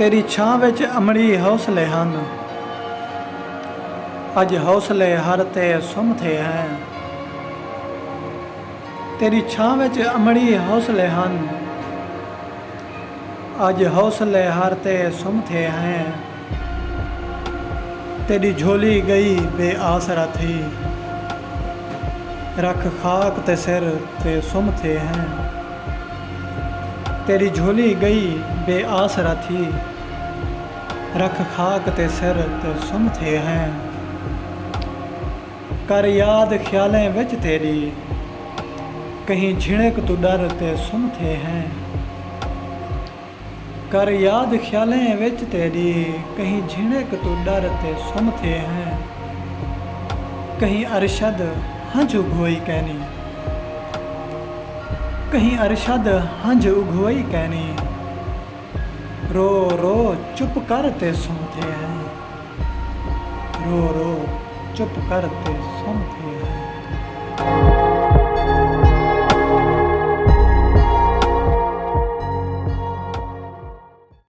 ਤੇਰੀ ਛਾਂ ਵਿੱਚ ਅਮੜੀ ਹੌਸਲੇ ਹਨ। ਅੱਜ ਹੌਸਲੇ ਹਰ ਤੇ ਸੁਮਥੇ ਹੈ। ਤੇਰੀ ਛਾਂ ਵਿੱਚ ਅਮੜੀ ਹੌਸਲੇ ਹਨ। ਅੱਜ ਹੌਸਲੇ ਹਰ ਤੇ ਸੁਮਥੇ ਹੈ। ਤੇਰੀ ਝੋਲੀ ਗਈ ਬੇ ਆਸਰਾ ਥੀ ਰੱਖ ਖਾਕ ਤੇ ਸਿਰ ਤੇ ਸੁਮਥੇ ਹੈ। ਤੇਰੀ ਝੋਲੀ ਗਈ ਬੇ ਆਸਰਾ ਥੀ ਰਖ ਖਾਕ ਤੇ ਸਿਰ ਤੇ ਸੁਮਥੇ ਹੈ। ਕਰ ਯਾਦ ਖਿਆਲੇ ਵਿੱਚ ਤੇਰੀ, ਕਹੀਂ ਝਿਣਕ ਤੂੰ ਡਰ ਤੇ ਸੁਮਥੇ ਹੈ। ਕਰ ਯਾਦ ਖਿਆਲੇ ਵਿੱਚ ਤੇਰੀ, ਕਹੀਂ ਝਿਣਕ ਤੂੰ ਡਰ ਤੇ ਸੁਮਥੇ ਹੈ। ਕਹੀਂ ਅਰਸ਼ਦ, ਹੰਝ ਉਗੋਈ ਕਹਿਨੀ ਕਹੀਂ ਅਰਸ਼ਦ, ਹੰਝ ਉਗੋਈ ਕਹਿਨੀ ਰੋ ਰੋ ਚੁੱਪ ਕਰ ਤੇ ਸੁਣਤੇ ਹੈ ਰੋ ਰੋ ਚੁੱਪ ਕਰ ਤੇ ਸੁਣਤੇ ਹੈ